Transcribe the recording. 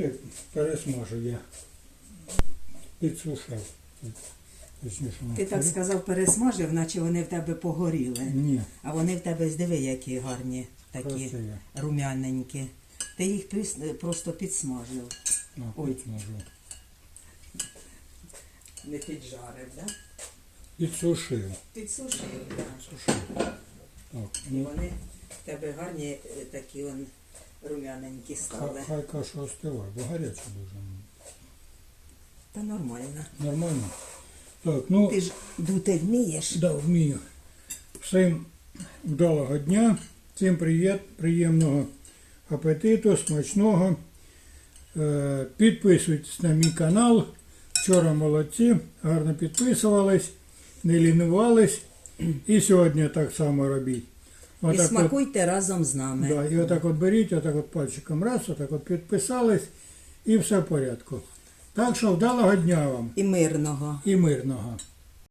Це пересмажу я. Підсушив. Точніше, Ти так сказав, пересмажив, наче вони в тебе погоріли. Ні, А вони в тебе здиви, які гарні, такі красиві. рум'яненькі. Ти їх прис- просто підсмажив. На, Ой. підсмажу. Не піджарив, так? Да? Підсушив. Підсушив, так. Сушив. Так, І ну, вони в тебе гарні е, такі он рум'яненькі стали. хай, каша остиває, бо гаряча дуже. Та нормально. Нормально? Так, ну, Ти ж дути вмієш? да, вмію. Всім вдалого дня, всім привіт, приємного апетиту, смачного. Е, Підписуйтесь на мій канал. Вчора молодці, гарно підписувались, не лінувались. І сьогодні так само робіть. І Отак от- смакуйте разом з нами. Да, і отак от беріть, отак от пальчиком раз, отак от підписались і все в порядку. Так що вдалого дня вам І мирного. і мирного.